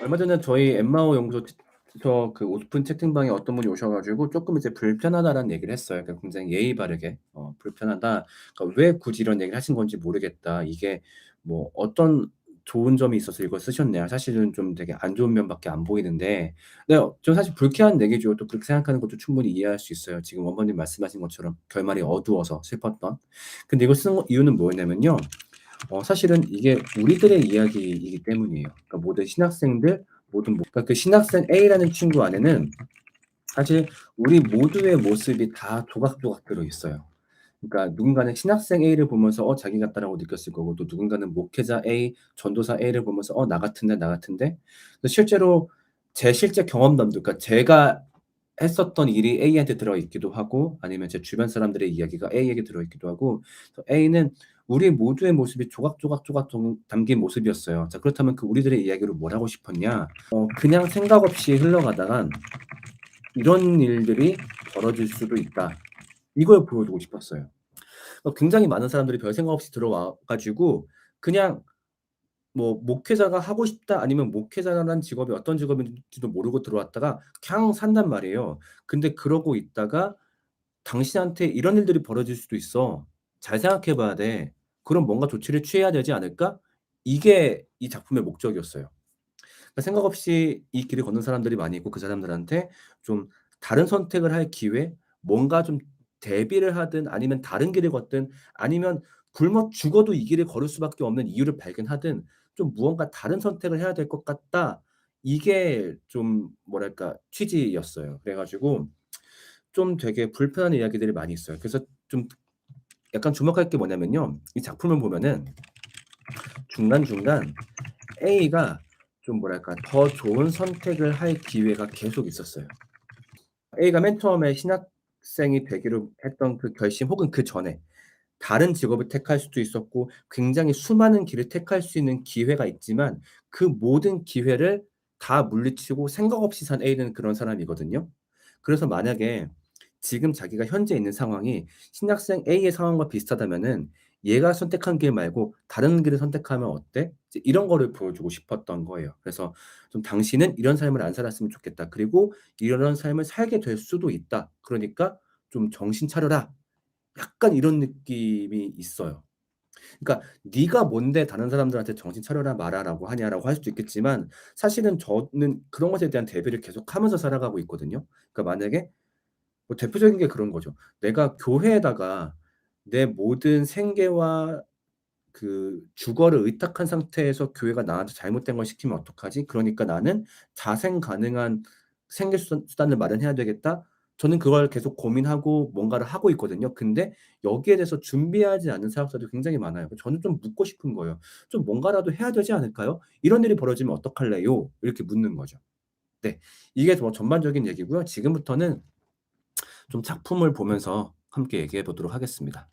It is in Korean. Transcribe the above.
얼마 전에 저희 엠마오 연구소 저그 오픈 채팅방에 어떤 분이 오셔 가지고 쪼끔 이제 불편하다라는 얘기를 했어요. 그러니까 굉장히 예의 바르게 어 불편하다. 그러니까 왜 굳이 이런 얘기를 하신 건지 모르겠다. 이게 뭐 어떤 좋은 점이 있어서 이걸 쓰셨냐. 사실은 좀 되게 안 좋은 면밖에 안 보이는데 네 저는 사실 불쾌한 얘기죠. 또 그렇게 생각하는 것도 충분히 이해할 수 있어요. 지금 어머님 말씀하신 것처럼 결말이 어두워서 슬펐던. 근데 이걸 쓴 이유는 뭐였냐면요. 어 사실은 이게 우리들의 이야기이기 때문이에요. 그러니까 모든 신학생들 모든 뭐 그러니까 그 신학생 A라는 친구 안에는 사실 우리 모두의 모습이 다 조각조각 들어 있어요. 그러니까 누군가는 신학생 A를 보면서 '어 자기 같다.'라고 느꼈을 거고 또 누군가는 목회자 A, 전도사 A를 보면서 '어 나 같은데, 나 같은데.' 그 실제로 제 실제 경험담도 그러니까 제가 했었던 일이 A한테 들어 있기도 하고 아니면 제 주변 사람들의 이야기가 A에게 들어 있기도 하고 A는 우리 모두의 모습이 조각조각 조각 좀 담긴 모습이었어요. 자 그렇다면 그 우리들의 이야기로 뭘 하고 싶었냐? 어 그냥 생각 없이 흘러가다간 '이런 일들이 벌어질 수도 있다.' 이걸 보여주고 싶었어요. 어 굉장히 많은 사람들이 별 생각 없이 들어와 가지고 그냥 뭐 목회자가 하고 싶다 아니면 목회자라는 직업이 어떤 직업인지도 모르고 들어왔다가 그냥 산단 말이에요. 근데 그러고 있다가 "당신한테 이런 일들이 벌어질 수도 있어. 잘 생각해 봐야 돼. 그럼 뭔가 조치를 취해야 되지 않을까?" 이게 이 작품의 목적이었어요. 그러니까 생각 없이 이 길을 걷는 사람들이 많이 있고 그 사람들한테 좀 다른 선택을 할 기회, 뭔가 좀 대비를 하든 아니면 다른 길을 걷든 아니면 굶어 죽어도 이 길을 걸을 수밖에 없는 이유를 발견하든 좀 '무언가 다른 선택을 해야 될 것 같다.' 이게 좀 뭐랄까 취지였어요. 그래 가지고 좀 되게 불편한 이야기들이 많이 있어요. 그래서 좀 약간 주목할 게 뭐냐면요. 이 작품을 보면은 중간중간 A가 좀 뭐랄까 더 좋은 선택을 할 기회가 계속 있었어요. A가 맨 처음에 신학생이 되기로 했던 그 결심 혹은 그 전에 다른 직업을 택할 수도 있었고 굉장히 수많은 길을 택할 수 있는 기회가 있지만 그 모든 기회를 다 물리치고 생각 없이 산 A는 그런 사람이거든요. 그래서 만약에 지금 자기가 현재 있는 상황이 신학생 A의 상황과 비슷하다면은 '얘가 선택한 길 말고 다른 길을 선택하면 어때?' 이런 거를 보여주고 싶었던 거예요. 그래서 좀 "당신은 이런 삶을 안 살았으면 좋겠다. 그리고 이런 삶을 살게 될 수도 있다. 그러니까 좀 정신 차려라." 약간 이런 느낌이 있어요. 그러니까 "네가 뭔데 다른 사람들한테 정신 차려라 말아라고 하냐."라고 할 수도 있겠지만 사실은 저는 그런 것에 대한 대비를 계속하면서 살아가고 있거든요. 그러니까 만약에 뭐 대표적인 게 그런 거죠. 내가 교회에다가 내 모든 생계와 그 주거를 의탁한 상태에서 교회가 나한테 잘못된 걸 시키면 어떡하지? 그러니까 나는 자생 가능한 생계 수단 수단을 마련해야 되겠다. 저는 그걸 계속 고민하고 뭔가를 하고 있거든요. 근데 여기에 대해서 준비하지 않은 사역자도 굉장히 많아요. 저는 좀 묻고 싶은 거예요. "좀 뭔가라도 해야 되지 않을까요? 이런 일이 벌어지면 어떡할래요?" 이렇게 묻는 거죠. 네. 이게 뭐 전반적인 얘기고요. 지금부터는 좀 작품을 보면서 함께 얘기해 보도록 하겠습니다.